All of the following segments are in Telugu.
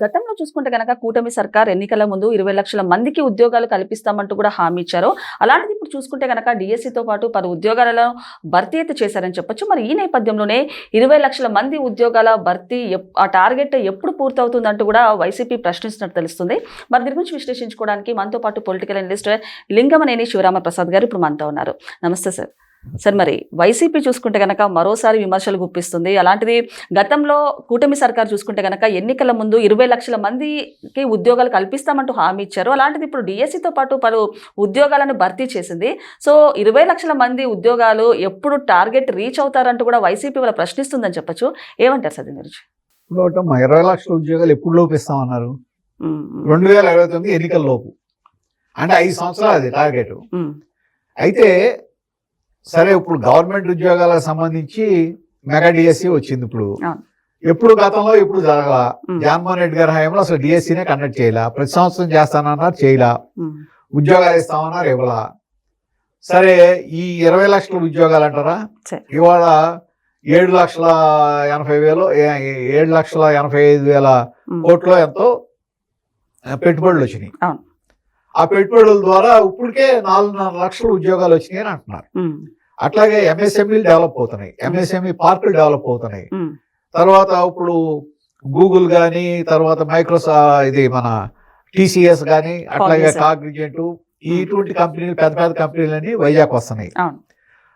గతంలో చూసుకుంటే కనుక కూటమి సర్కార్ ఎన్నికల ముందు ఇరవై లక్షల మందికి ఉద్యోగాలు కల్పిస్తామంటూ కూడా హామీ ఇచ్చారు. అలాంటిది ఇప్పుడు చూసుకుంటే కనుక డిఎస్సితో పాటు పలు ఉద్యోగాలను భర్తీ అయితే చేశారని చెప్పొచ్చు. మరి ఈ నేపథ్యంలోనే ఇరవై లక్షల మంది ఉద్యోగాల భర్తీ ఆ టార్గెట్ ఎప్పుడు పూర్తవుతుందంటూ కూడా వైసీపీ ప్రశ్నిస్తున్నట్టు తెలుస్తుంది. మరి దీని గురించి విశ్లేషించుకోవడానికి మనతో పాటు పొలిటికల్ అనలిస్ట్ లింగమనేని శివరామ ప్రసాద్ గారు ఇప్పుడు మనతో ఉన్నారు. నమస్తే సార్. సార్ మరి వైసీపీ చూసుకుంటే కనుక మరోసారి విమర్శలు గుప్పిస్తుంది. అలాంటిది గతంలో కూటమి సర్కార్ చూసుకుంటే కనుక ఎన్నికల ముందు ఇరవై లక్షల మందికి ఉద్యోగాలు కల్పిస్తామంటూ హామీ ఇచ్చారు. అలాంటిది ఇప్పుడు డిఎస్సితో పాటు పలు ఉద్యోగాలను భర్తీ చేసింది. సో ఇరవై లక్షల మంది ఉద్యోగాలు ఎప్పుడు టార్గెట్ రీచ్ అవుతారంటూ కూడా వైసీపీ వాళ్ళ ప్రశ్నిస్తుందని చెప్పొచ్చు. ఏమంటారు సార్ దీని గురించి? ఇరవై లక్షల ఉద్యోగాలు ఎప్పుడు లోపు ఇస్తామన్నారు ఉమ్, ఉమ్, రెండు వేల ఇరవై తొమ్మిది ఎన్నికల లోపు. అంటే ఐదు సంవత్సరాలు అది టార్గెట్. అయితే సరే ఇప్పుడు గవర్నమెంట్ ఉద్యోగాలకు సంబంధించి మెగా డిఎస్సి వచ్చింది ఇప్పుడు. ఎప్పుడు గతంలో ఇప్పుడు జరగల? జగన్మోహన్ రెడ్డి గారి హయాంలో అసలు డిఎస్సీనే కండక్ట్ చేయలా? ప్రతి సంవత్సరం చేస్తానన్నారు చేయలా? ఉద్యోగాలు ఇస్తామన్నారు ఇవ్వలా? సరే ఈ ఇరవై లక్షల ఉద్యోగాలు అంటారా. ఇవాళ ఏడు లక్షల ఎనభై వేలు ఏడు లక్షల ఎనభై ఐదు వేల కోట్లో ఎంతో పెట్టుబడులు వచ్చినాయి. ఆ పెట్టుబడుల ద్వారా ఇప్పటికే నాలుగున్నర లక్షల ఉద్యోగాలు వచ్చినాయి అని అంటున్నారు అట్లాగే ఎంఎస్ఎంఈలు డెవలప్ అవుతున్నాయి ఎంఎస్ఎంఈ పార్కులు డెవలప్ అవుతున్నాయి తర్వాత ఇప్పుడు గూగుల్ కానీ తర్వాత మైక్రోసా ఇది మన టీసీఎస్ కానీ అట్లాగే. కాగ్నిజెంట్ ఇటువంటి కంపెనీలు పెద్ద పెద్ద కంపెనీలన్నీ వైజాగ్ వస్తున్నాయి.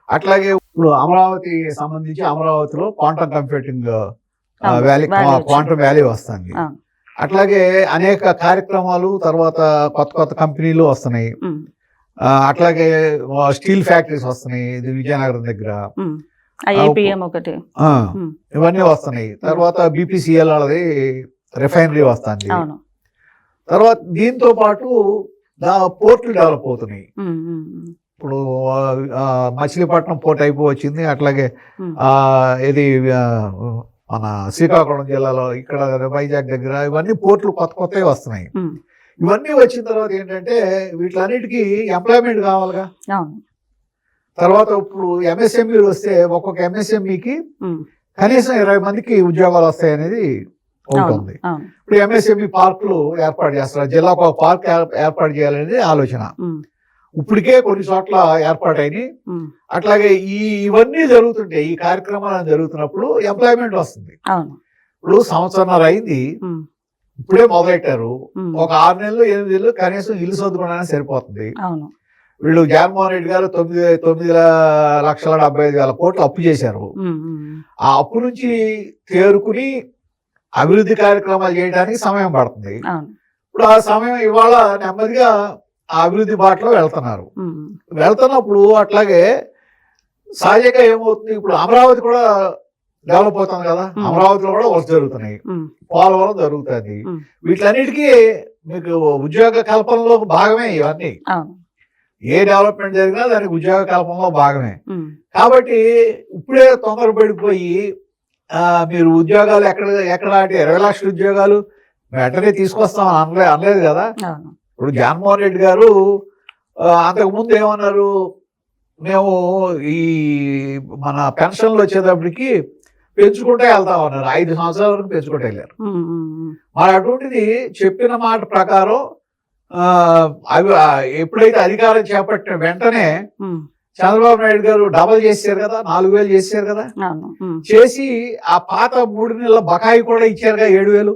అట్లాగే ఇప్పుడు అమరావతి సంబంధించి అమరావతిలో quantum computing valley. Quantum valley వస్తుంది. అట్లాగే అనేక కార్యక్రమాలు తర్వాత కొత్త కొత్త కంపెనీలు వస్తున్నాయి. అట్లాగే స్టీల్ ఫ్యాక్టరీస్ వస్తున్నాయి. ఇది విజయనగరం దగ్గర. ఒకటి. ఇవన్నీ వస్తున్నాయి. తర్వాత బీపీసీఎల్ అనేది రిఫైనరీ వస్తుంది. తర్వాత దీంతో పాటు పోర్టులు డెవలప్ అవుతున్నాయి. ఇప్పుడు మచిలీపట్నం పోర్ట్ అయిపోవచ్చింది అట్లాగే ఉమ్. ఆ ఇది మన శ్రీకాకుళం జిల్లాలో ఇక్కడ వైజాగ్ దగ్గర ఇవన్నీ పోర్టులు కొత్త కొత్తవి వస్తున్నాయి. ఇవన్నీ వచ్చిన తర్వాత ఏంటంటే వీటిలన్నిటికీ ఎంప్లాయ్మెంట్ కావాలిగా. తర్వాత ఇప్పుడు ఎంఎస్ఎంఈలు వస్తే ఒక్కొక్క ఎంఎస్ఎంఈకి ఉమ్, కనీసం ఇరవై మందికి ఉద్యోగాలు వస్తాయి అనేది అవును. ఇప్పుడు ఎంఎస్ఎంఈ పార్కులు ఏర్పాటు చేస్తారు. జిల్లాకు ఒక పార్క్ ఏర్- ఏర్పాటు చేయాలనేది ఆలోచన. ఇప్పటికే కొన్ని చోట్ల ఏర్పాటైనాయి. అట్లాగే ఈ ఇవన్నీ జరుగుతుంటాయి ఈ కార్యక్రమాలు జరుగుతున్నప్పుడు ఎంప్లాయ్మెంట్ వస్తుంది. ఇప్పుడు సంవత్సరంన్నర అయింది. ఇప్పుడే మొదలెట్టారు. ఒక ఆరు నెలలు ఎనిమిది నెలలు కనీసం ఇల్లు చదువుకోవడానికి సరిపోతుంది. వీళ్ళు జగన్మోహన్ రెడ్డి గారు తొమ్మిది తొమ్మిది లక్షల డెబ్బై ఐదు వేల కోట్లు అప్పు చేశారు. ఆ అప్పు నుంచి తేరుకుని అభివృద్ధి కార్యక్రమాలు చేయడానికి సమయం పడుతుంది. ఇప్పుడు ఆ సమయం ఇవాళ నెమ్మదిగా ఆ అభివృద్ధి బాటలో వెళ్తున్నారు. వెళ్తున్నప్పుడు అట్లాగే సహజంగా ఏమవుతుంది? ఇప్పుడు అమరావతి కూడా డెవలప్ అవుతుంది కదా. అమరావతిలో కూడా వర్క్ జరుగుతున్నాయి. పోలవరం జరుగుతుంది. వీటిలన్నిటికీ మీకు ఉద్యోగ కల్పనలో భాగమే ఇవన్నీ. ఏ డెవలప్మెంట్ జరిగినా దానికి ఉద్యోగ కల్పనలో భాగమే. కాబట్టి ఇప్పుడే తొందరపడిపోయి ఆ, మీరు ఉద్యోగాలు ఎక్కడ ఎక్కడ అంటే ఇరవై లక్షల ఉద్యోగాలు వెంటనే తీసుకొస్తాం అనలే అనలేదు కదా. ఇప్పుడు జగన్మోహన్ రెడ్డి గారు ఆ, అంతకు ముందు ఏమన్నారు? మేము ఈ మన పెన్షన్లు వచ్చేటప్పటికి పెంచుకుంటే వెళ్తాం అన్నారు. ఐదు సంవత్సరాల వరకు పెంచుకుంటే వెళ్ళారు. మరి అటువంటిది చెప్పిన మాట ప్రకారం అవి ఎప్పుడైతే అధికారం చేపట్టిన వెంటనే చంద్రబాబు నాయుడు గారు డబల్ చేశారు కదా నాలుగు వేలు చేశారు కదా? చేసి ఆ పాత మూడు నెలల బకాయి కూడా ఇచ్చారుగా ఏడు వేలు?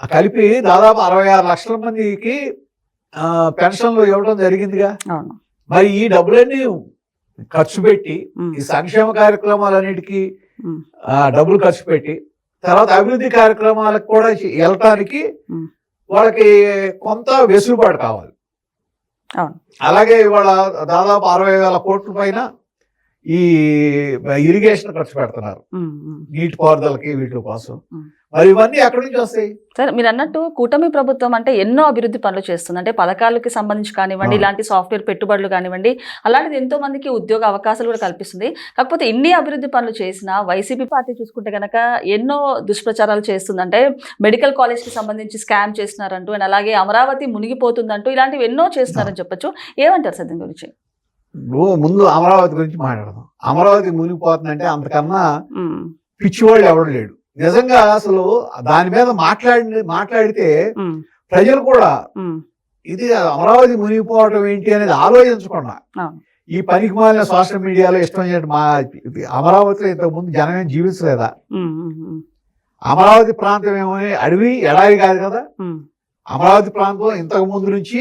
కలిపి దాదాపు అరవై ఆరు లక్షల మందికి ఆ, పెన్షన్లు ఇవ్వడం జరిగిందిగా. మరి ఈ డబ్బులన్నీ ఖర్చు పెట్టి ఈ సంక్షేమ కార్యక్రమాలన్నిటికీ డబ్బులు ఖర్చు పెట్టి తర్వాత అభివృద్ధి కార్యక్రమాలకు కూడా వెళ్ళటానికి. వాళ్ళకి కొంత వెసులుబాటు కావాలి. అలాగే ఇవాళ దాదాపు అరవై వేల కోట్ల పైన ఈ ఇరిగేషన్ ఖర్చు పెడుతున్నారు. నీటి పారుదలకి వీటి కోసం. మరి ఇవన్నీ ఎక్కడి నుంచి వస్తాయి? సరే మీరు అన్నట్టు కూటమి ప్రభుత్వం అంటే ఎన్నో అభివృద్ధి పనులు చేస్తుంది. అంటే పథకాలకి సంబంధించి కానివ్వండి. ఇలాంటి సాఫ్ట్వేర్ పెట్టుబడులు కానివ్వండి అలాంటిది ఎంతో మందికి ఉద్యోగ అవకాశాలు కూడా కల్పిస్తుంది. కాకపోతే ఇన్ని అభివృద్ధి పనులు చేసిన వైసీపీ పార్టీ చూసుకుంటే కనుక ఎన్నో దుష్ప్రచారాలు చేస్తుంది. అంటే మెడికల్ కాలేజ్కి సంబంధించి స్కామ్ చేస్తున్నారంటూ అండ్ అలాగే అమరావతి మునిగిపోతుందంటూ ఇలాంటివి ఎన్నో చేస్తున్నారని చెప్పొచ్చు. ఏమంటారు సార్ దీని గురించి? నువ్వు ముందు అమరావతి గురించి మాట్లాడదాం. అమరావతి మునిగిపోతుందంటే అంతకన్నా పిచ్చివాళ్ళు ఎవడు లేడు. నిజంగా అసలు దాని మీద మాట్లాడి మాట్లాడితే ప్రజలు కూడా ఇది అమరావతి మునిగిపోవడం ఏంటి అనేది ఆలోచించకుండా. ఈ పనికి మాలిన సోషల్ మీడియాలో ఇష్టం చేయండి మా అమరావతిలో ఇంతకు ముందు జనం ఏం జీవించలేదా? అమరావతి ప్రాంతం ఏమో అడవి ఎడారి కాదు కదా? అమరావతి ప్రాంతం ఇంతకు ముందు నుంచి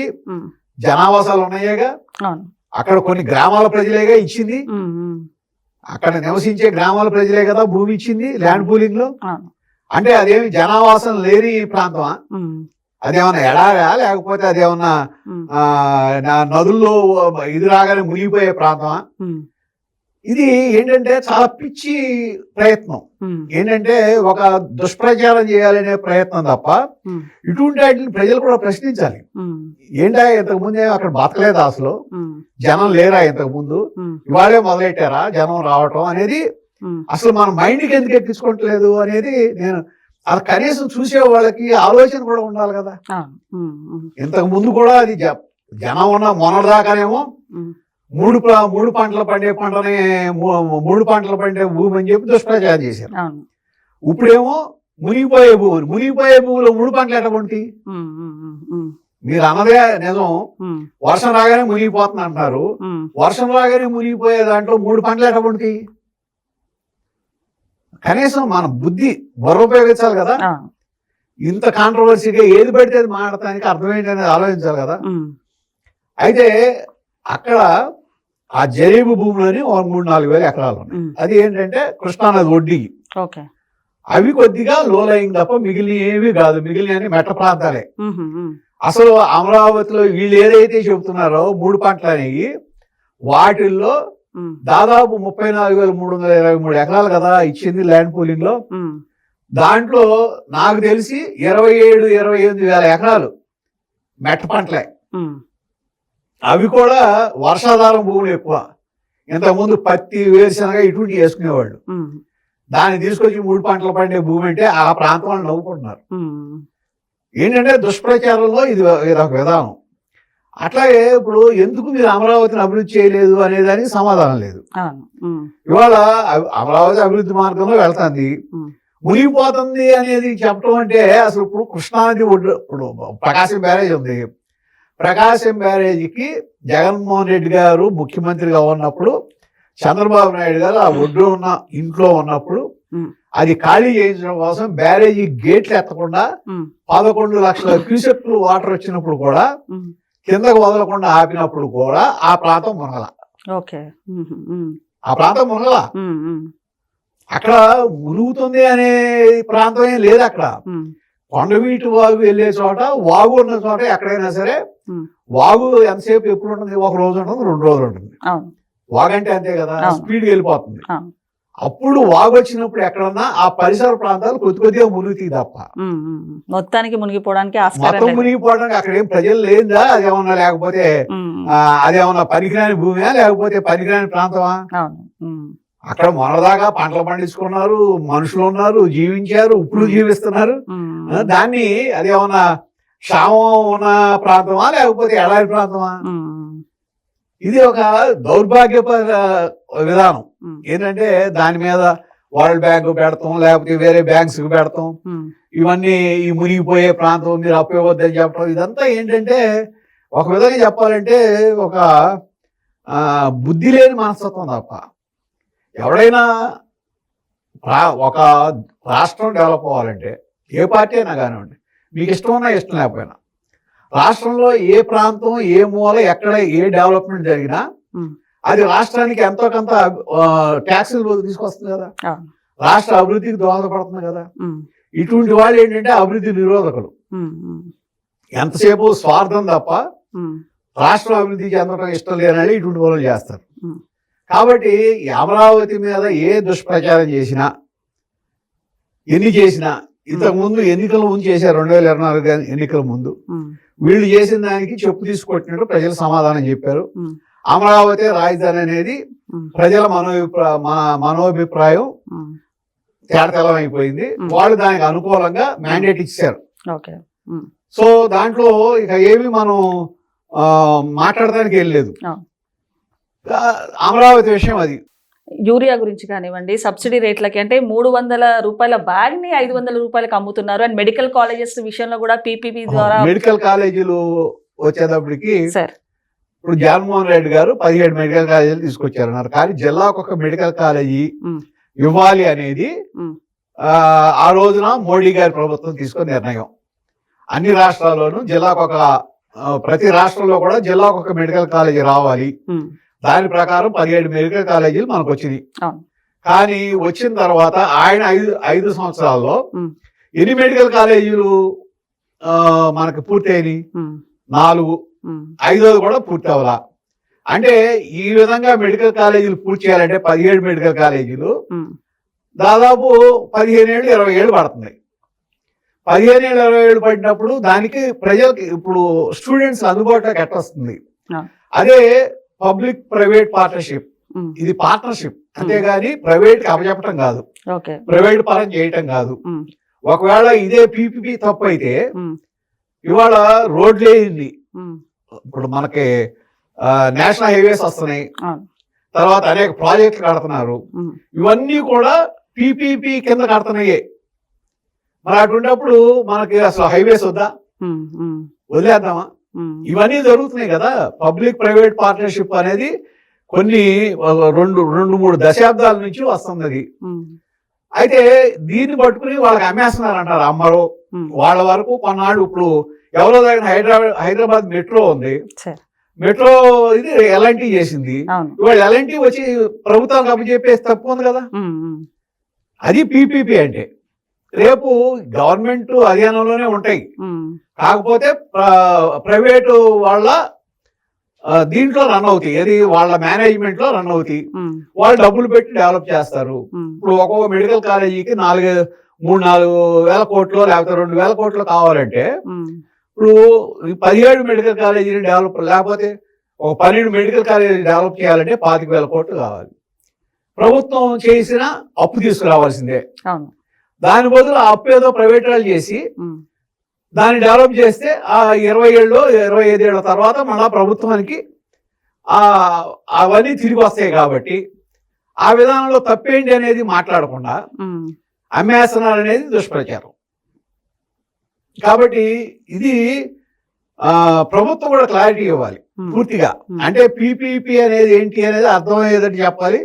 జనావాసాలు ఉన్నాయేగా? అక్కడ కొన్ని గ్రామాల ప్రజలేగా ఇచ్చింది? అక్కడ నివసించే గ్రామాల ప్రజలే కదా భూమి ఇచ్చింది ల్యాండ్ పూలింగ్లో? అంటే అదేమి జనావాసం లేని ప్రాంతమా? అదేమన్నా ఎడారా? లేకపోతే అదేమన్నా నదుల్లో ఇది రాగానే మునిగిపోయే ప్రాంతమా? ఇది ఏంటంటే చాలా పిచ్చి ప్రయత్నం. ఏంటంటే ఒక దుష్ప్రచారం చేయాలనే ప్రయత్నం తప్ప ఇటువంటి వాటిని ప్రజలు కూడా ప్రశ్నించాలి. ఏంటా ఇంతకు ముందే అక్కడ బతకలేదా అసలు. జనం లేరా ఇంతకు ముందు? ఇవాళే మొదలెట్టారా జనం రావటం అనేది? అసలు మన మైండ్కి ఎందుకు ఎక్కించుకోవట్లేదు అనేది నేను అది కనీసం చూసే వాళ్ళకి ఆలోచన కూడా ఉండాలి కదా. ఇంతకు ముందు కూడా అది జనం ఉన్న మొన్నటిదాకానేమో మూడు మూడు పంటలు పండే పంటని మూడు పంటలు పండే భూమి అని చెప్పి దుష్ప్రచారం చేశారు. ఇప్పుడేమో మునిగిపోయే భూములు మునిగిపోయే భూములు మూడు పంటలు ఎటువంటి? మీరు అన్నదే నిజం. వర్షం రాగానే మునిగిపోతుంది అంటున్నారు ఉమ్, వర్షం రాగానే మునిగిపోయే దాంట్లో మూడు పంటలు ఎటువంటి? కనీసం మన బుద్ధి బుర్ర ఉపయోగించాలి కదా. ఇంత కాంట్రవర్సీగా ఏది పడితే అది మాడటానికి అర్థం అనేది ఆలోచించాలి కదా. అయితే అక్కడ ఆ జరీబు భూములని ఒక మూడు నాలుగు వేల ఎకరాలు ఉన్నాయి. అది ఏంటంటే కృష్ణానది ఒడ్డికి. ఓకే. అవి కొద్దిగా లోలయింగ్ తప్ప మిగిలిన ఏవి కాదు. మిగిలిన మెట్ట ప్రాంతాలే. అసలు అమరావతిలో వీళ్ళు ఏదైతే చెబుతున్నారో మూడు పంటలు అనేవి వాటిల్లో దాదాపు ముప్పై నాలుగు వేల మూడు వందల ఇరవై మూడు ఎకరాలు కదా ఇచ్చింది ల్యాండ్ పూలింగ్లో దాంట్లో నాకు తెలిసి ఇరవై ఏడు ఇరవై ఎనిమిది వేల ఎకరాలు మెట్ట పంటలే. అవి కూడా వర్షాధారం భూములు ఎక్కువ. ఇంతకుముందు పత్తి వేరుశనగ ఇటువంటి వేసుకునేవాళ్ళు. దాన్ని తీసుకొచ్చి మూడు పంటలు పండే భూమి అంటే ఆ ప్రాంతం వాళ్ళు నవ్వుకుంటున్నారు ఏంటంటే దుష్ప్రచారంలో ఇది ఇది ఒక విధానం. అట్లాగే ఇప్పుడు ఎందుకు మీరు అమరావతిని అభివృద్ధి చేయలేదు అనే దానికి సమాధానం లేదు. ఇవాళ అమరావతి అభివృద్ధి మార్గంలో వెళ్తుంది. మునిగిపోతుంది అనేది చెప్పడం అంటే అసలు ఇప్పుడు కృష్ణానది ఒడ్డు ఇప్పుడు ప్రకాశం బ్యారేజ్ ఉంది. ప్రకాశం బ్యారేజీకి జగన్మోహన్ రెడ్డి గారు ముఖ్యమంత్రిగా ఉన్నప్పుడు చంద్రబాబు నాయుడు గారు ఆ ఒడ్డు ఉన్న ఇంట్లో ఉన్నప్పుడు. అది ఖాళీ చేయించడం కోసం బ్యారేజీ గేట్లు ఎత్తకుండా పదకొండు లక్షల క్యూసెక్లు వాటర్ వచ్చినప్పుడు కూడా కిందకు వదలకుండా ఆపినప్పుడు కూడా ఆ ప్రాంతం మునగల. ఆ ప్రాంతం మునగల. అక్కడ మునుగుతుంది అనే ప్రాంతం ఏం లేదు అక్కడ. కొండవీటి వాగు వెళ్ళే చోట వాగు ఉన్న చోట ఎక్కడైనా సరే. వాగు ఎంతసేపు ఎప్పుడు ఉంటుంది? ఒక రోజు ఉంటుంది రెండు రోజులు ఉంటుంది. అవును. వాగు అంటే అంతే కదా. స్పీడ్ వెళ్ళిపోతుంది. అప్పుడు వాగు వచ్చినప్పుడు ఎక్కడన్నా ఆ పరిసర ప్రాంతాలు కొద్ది కొద్దిగా మునుగుతాయి తప్ప. మొత్తానికి మునిగిపోవడానికి మొత్తం మునిగిపోవడానికి అక్కడ ఏం ప్రజలు లేదా అదేమన్నా లేకపోతే అదేమన్నా పనికిరాని భూమియా లేకపోతే పనికిరాని ప్రాంతమా? అక్కడ మొన్నదాకా పంటలు పండించుకున్నారు మనుషులు ఉన్నారు జీవించారు ఇప్పుడు జీవిస్తున్నారు. దాన్ని అదేమన్నా క్షామం ఉన్న ప్రాంతమా లేకపోతే ఎడారి ప్రాంతమా? ఇది ఒక దౌర్భాగ్యప విధానం. ఏంటంటే దాని మీద వరల్డ్ బ్యాంక్ పెడతాం లేకపోతే వేరే బ్యాంక్స్ పెడతాం. ఇవన్నీ ఈ మునిగిపోయే ప్రాంతం మీరు అప్పవద్దని చెప్పడం ఇదంతా ఏంటంటే ఒక విధంగా చెప్పాలంటే ఒక ఆ, బుద్ధి లేని మనస్తత్వం తప్ప. ఎవడైనా ఒక రాష్ట్రం డెవలప్ అవ్వాలంటే ఏ పార్టీ అయినా కానివ్వండి మీకు ఇష్టం ఉన్నా ఇష్టం లేకపోయినా రాష్ట్రంలో ఏ ప్రాంతం ఏ మూల ఎక్కడ ఏ డెవలప్మెంట్ జరిగినా. అది రాష్ట్రానికి ఎంతో కొంత ట్యాక్సులు తీసుకొస్తుంది కదా. రాష్ట్ర అభివృద్ధికి దోహదపడుతుంది కదా. ఇటువంటి వాళ్ళు ఏంటంటే అభివృద్ధి నిరోధకులు. ఎంతసేపు స్వార్థం తప్ప రాష్ట్రం అభివృద్ధి చెందడం ఇష్టం లేనని ఇటువంటి పనులు చేస్తారు. కాబట్టి అమరావతి మీద ఏ దుష్ప్రచారం చేసినా ఎన్ని చేసినా ఇంతకు ముందు ఎన్నికల ముందు చేశారు రెండు వేల ఇరవై నాలుగు ఎన్నికల ముందు. వీళ్ళు చేసిన దానికి చెప్పు తీసుకొట్టినట్టు ప్రజలు సమాధానం చెప్పారు. అమరావతి రాజధాని అనేది ప్రజల మనోభిప్రా మన మనోభిప్రాయం ఉమ్, తేడతెల్లం అయిపోయింది. వాళ్ళు దానికి అనుకూలంగా మ్యాండేట్ ఇచ్చారు. సో దాంట్లో ఇక ఏమి మనం మాట్లాడడానికి వెళ్ళలేదు అమరావతి విషయం అది. యూరియా గురించి కానివ్వండి సబ్సిడీ రేట్లకి అంటే మూడు వందల రూపాయల బ్యాగ్ని ఐదు వందల రూపాయలకు అమ్ముతున్నారు. అండ్ మెడికల్ కాలేజెస్ విషయంలో కూడా పీపీపీ ద్వారా మెడికల్ కాలేజీలు వచ్చేటప్పటికి సార్. ఇప్పుడు జగన్మోహన్ రెడ్డి గారు పదిహేడు మెడికల్ కాలేజీలు తీసుకొచ్చారన్నారు కానీ జిల్లాకు ఒక మెడికల్ కాలేజీ. ఇవ్వాలి అనేది. ఆ, రోజున మోడీ గారి ప్రభుత్వం తీసుకున్న నిర్ణయం. అన్ని రాష్ట్రాల్లోనూ జిల్లాకు ఒక ప్రతి రాష్ట్రంలో కూడా జిల్లాకు ఒక మెడికల్ కాలేజీ రావాలి. దాని ప్రకారం పదిహేడు మెడికల్ కాలేజీలు మనకు వచ్చినాయి. కానీ వచ్చిన తర్వాత ఆయన ఐదు ఐదు సంవత్సరాల్లో. ఎన్ని మెడికల్ కాలేజీలు మనకు పూర్తయినాయి? నాలుగు. ఐదోది కూడా పూర్తి అవ్వాల అంటే ఈ విధంగా మెడికల్ కాలేజీలు పూర్తి చేయాలంటే పదిహేడు మెడికల్ కాలేజీలు దాదాపు పదిహేను ఏళ్ళు ఇరవై ఏళ్ళు పడుతుంది. పదిహేను ఏళ్ళు ఇరవై ఏళ్ళు పడినప్పుడు దానికి ప్రజలకి ఇప్పుడు స్టూడెంట్స్ అందుబాటులోకి ఆ. అదే పబ్లిక్ ప్రైవేట్ పార్ట్నర్షిప్. ఇది పార్ట్నర్షిప్. అంతేగాని ప్రైవేట్కి అప్పచెప్పటం కాదు. ప్రైవేట్ పరం చేయటం కాదు. ఒకవేళ ఇదే పీపీపీ తప్పు అయితే ఇవాళ రోడ్లు వేయింది ఇప్పుడు మనకి నేషనల్ హైవేస్ వస్తున్నాయి. తర్వాత అనేక ప్రాజెక్టులు కడుతున్నారు. ఇవన్నీ కూడా పీపీపీ కింద కడుతున్నాయే. మరి అటువంటిప్పుడు మనకి అసలు హైవేస్ వద్దా? వదిలేద్దామా? ఇవన్నీ జరుగుతున్నాయి కదా. పబ్లిక్ ప్రైవేట్ పార్ట్నర్షిప్ అనేది కొన్ని రెండు రెండు మూడు దశాబ్దాల నుంచి వస్తుంది అయితే దీన్ని పట్టుకుని వాళ్ళకి అమ్మేస్తున్నారు అంటారు అమ్మరు వాళ్ళ వరకు కొన్నాళ్ళు ఇప్పుడు ఎవరో దగ్గర హైదరాబాద్ హైదరాబాద్ మెట్రో ఉంది. మెట్రో ఇది ఎల్ఎన్టీ చేసింది. ఇవాళ ఎల్ఎన్టీ వచ్చి ప్రభుత్వానికి అప్పచెప్పేసి తప్పు ఉంది కదా. అది పీపీపీ అంటే. రేపు గవర్నమెంట్ అధీనంలోనే ఉంటాయి. కాకపోతే ప్ర- ప్రైవేటు వాళ్ళ దీంట్లో రన్ అవుతాయి. ఏది వాళ్ళ మేనేజ్మెంట్లో రన్ అవుతాయి. వాళ్ళు డబ్బులు పెట్టి డెవలప్ చేస్తారు. ఇప్పుడు ఒక్కొక్క మెడికల్ కాలేజీకి నాలుగు మూడు నాలుగు వేల కోట్లు లేకపోతే రెండు వేల కోట్లు కావాలంటే ఇప్పుడు పదిహేడు మెడికల్ కాలేజీని డెవలప్ లేకపోతే ఒక పన్నెండు మెడికల్ కాలేజీ డెవలప్ చేయాలంటే పాతిక వేల కోట్లు కావాలి. ప్రభుత్వం చేసిన అప్పు తీసుకురావాల్సిందే. దాని బదులు ఆ అప్పు ఏదో ప్రైవేట్ వాళ్ళు చేసి దాన్ని డెవలప్ చేస్తే ఆ ఇరవై ఏళ్ళు ఇరవై ఐదు ఏళ్ళ తర్వాత మళ్ళా ప్రభుత్వానికి ఆ అవన్నీ తిరిగి వస్తాయి కాబట్టి ఆ విధానంలో తప్పేంటి అనేది మాట్లాడకుండా అమ్మేస్తున్నారు అనేది దుష్ప్రచారం. కాబట్టి ఇది ఆ, ప్రభుత్వం కూడా క్లారిటీ ఇవ్వాలి పూర్తిగా. అంటే పీపీపీ అనేది ఏంటి అనేది అర్థమయ్యేటట్టు చెప్పాలి.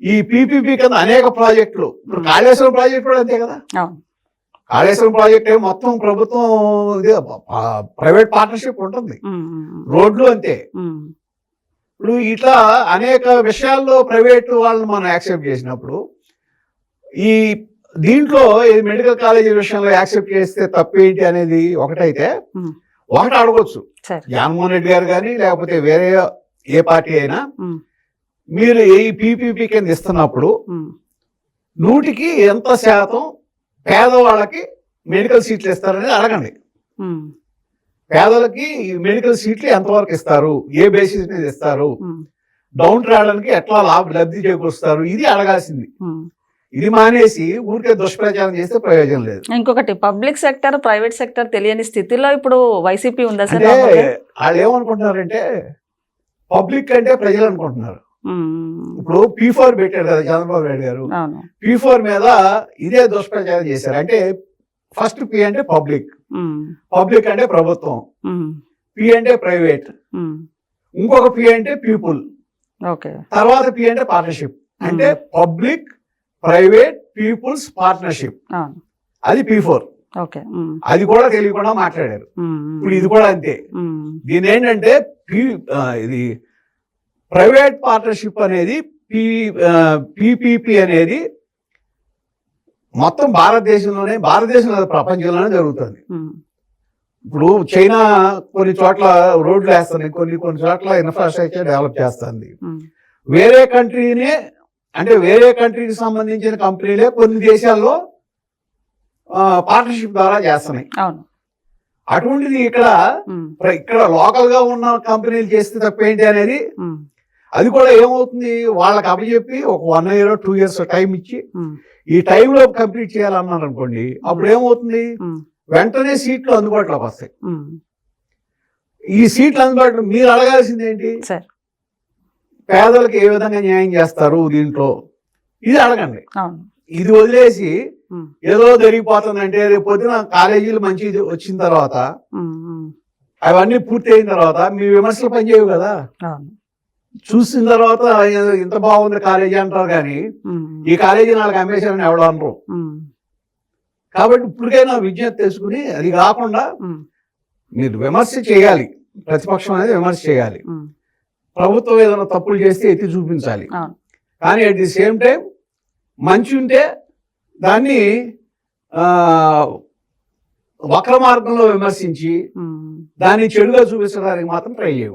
ఈ పీపీపీ కింద అనేక ప్రాజెక్టులు. ఇప్పుడు కాళేశ్వరం ప్రాజెక్ట్ కూడా అంతే కదా? కాళేశ్వరం ప్రాజెక్ట్ ఏమో మొత్తం ప్రభుత్వం ఇదే ప్రైవేట్ పార్ట్నర్షిప్ ఉంటుంది. ఉమ్, ఉమ్, రోడ్లు అంతే. ఇప్పుడు ఇట్లా అనేక విషయాల్లో ప్రైవేట్ వాళ్ళని మనం యాక్సెప్ట్ చేసినప్పుడు ఈ దీంట్లో ఈ మెడికల్ కాలేజీ విషయంలో యాక్సెప్ట్ చేస్తే తప్పేంటి అనేది ఒకటైతే ఒకటి అడగొచ్చు. జగన్మోహన్ రెడ్డి గారు కానీ లేకపోతే వేరే ఏ పార్టీ అయినా మీరు ఈ పీపీపీ కింద ఇస్తున్నప్పుడు నూటికి ఎంత శాతం పేదవాళ్ళకి మెడికల్ సీట్లు ఇస్తారనేది అడగండి. పేదలకి మెడికల్ సీట్లు ఎంతవరకు ఇస్తారు? ఏ బేసిస్ మీద ఇస్తారు? డౌన్ రావడానికి ఎట్లా లాభ లబ్ధి చేకూరుస్తారు? ఇది అడగాల్సింది. ఇది మానేసి ఊరికే దుష్ప్రచారం చేస్తే ప్రయోజనం లేదు. ఇంకొకటి పబ్లిక్ సెక్టర్ ప్రైవేట్ సెక్టర్ తెలియని స్థితిలో ఇప్పుడు వైసీపీ ఉందా సార్? వాళ్ళు ఏమనుకుంటున్నారంటే పబ్లిక్ అంటే ప్రజలు అనుకుంటున్నారు. ఇప్పుడు పీ ఫోర్ పెట్టారు కదా చంద్రబాబు నాయుడు గారు. పీ ఫోర్ మీద ఇదే దుష్ప్రచారం చేశారు. అంటే ఫస్ట్ పి అంటే పబ్లిక్ పబ్లిక్ అంటే ప్రభుత్వం. పి అంటే ప్రైవేట్ ఇంకొక పి అంటే పీపుల్ తర్వాత పి అంటే పార్ట్నర్షిప్ అంటే పబ్లిక్ ప్రైవేట్ పీపుల్స్ పార్ట్నర్షిప్ అది పీ ఫోర్ అది కూడా తెలియకుండా మాట్లాడారు. ఇప్పుడు ఇది కూడా అంతే. దీని ఏంటంటే ఇది ప్రైవేట్ పార్ట్నర్షిప్ అనేది పీ పీపీపీ అనేది మొత్తం భారతదేశంలోనే భారతదేశంలో ప్రపంచంలోనే జరుగుతుంది. ఇప్పుడు చైనా కొన్ని చోట్ల రోడ్లు వేస్తుంది కొన్ని కొన్ని చోట్ల ఇన్ఫ్రాస్ట్రక్చర్ డెవలప్ చేస్తుంది. వేరే కంట్రీనే అంటే వేరే కంట్రీకి సంబంధించిన కంపెనీలే కొన్ని దేశాల్లో పార్ట్నర్షిప్ ద్వారా చేస్తున్నాయి. అటువంటిది ఇక్కడ ఇక్కడ లోకల్గా ఉన్న కంపెనీలు చేస్తే తప్పేంటి అనేది అది కూడా ఏమవుతుంది? వాళ్ళకి అప్పచెప్పి ఒక one year two years time ఇచ్చి ఈ టైంలో కంప్లీట్ చేయాలన్నారు అనుకోండి అప్పుడు ఏమవుతుంది? వెంటనే సీట్లు అందుబాటులోకి వస్తాయి. ఈ సీట్లు అందుబాటులో మీరు అడగాల్సింది ఏంటి? పేదలకు ఏ విధంగా న్యాయం చేస్తారు దీంట్లో? ఇది అడగండి. ఇది వదిలేసి ఏదో జరిగిపోతుందంటే రేపు పొద్దున కాలేజీలు మంచి వచ్చిన తర్వాత అవన్నీ పూర్తి అయిన తర్వాత మీ విమర్శలు పనిచేయవు కదా? చూసిన తర్వాత "ఏ- ఇంత బాగుంది కాలేజీ అంటారు కానీ ఈ కాలేజీ నాలుగు అమ్మేశారని ఎవడు అనరు. కాబట్టి ఇప్పటికైనా విజ్ఞప్తి తెలుసుకుని అది కాకుండా మీరు విమర్శ చేయాలి. ప్రతిపక్షం అనేది విమర్శ చేయాలి. ప్రభుత్వం ఏదైనా తప్పులు చేస్తే ఎత్తి చూపించాలి. కానీ అట్ ది సేమ్ టైం మంచి ఉంటే దాన్ని వక్ర మార్గంలో విమర్శించి. దాన్ని చెడుగా చూపించడానికి మాత్రం ట్రై చేయకూడదు.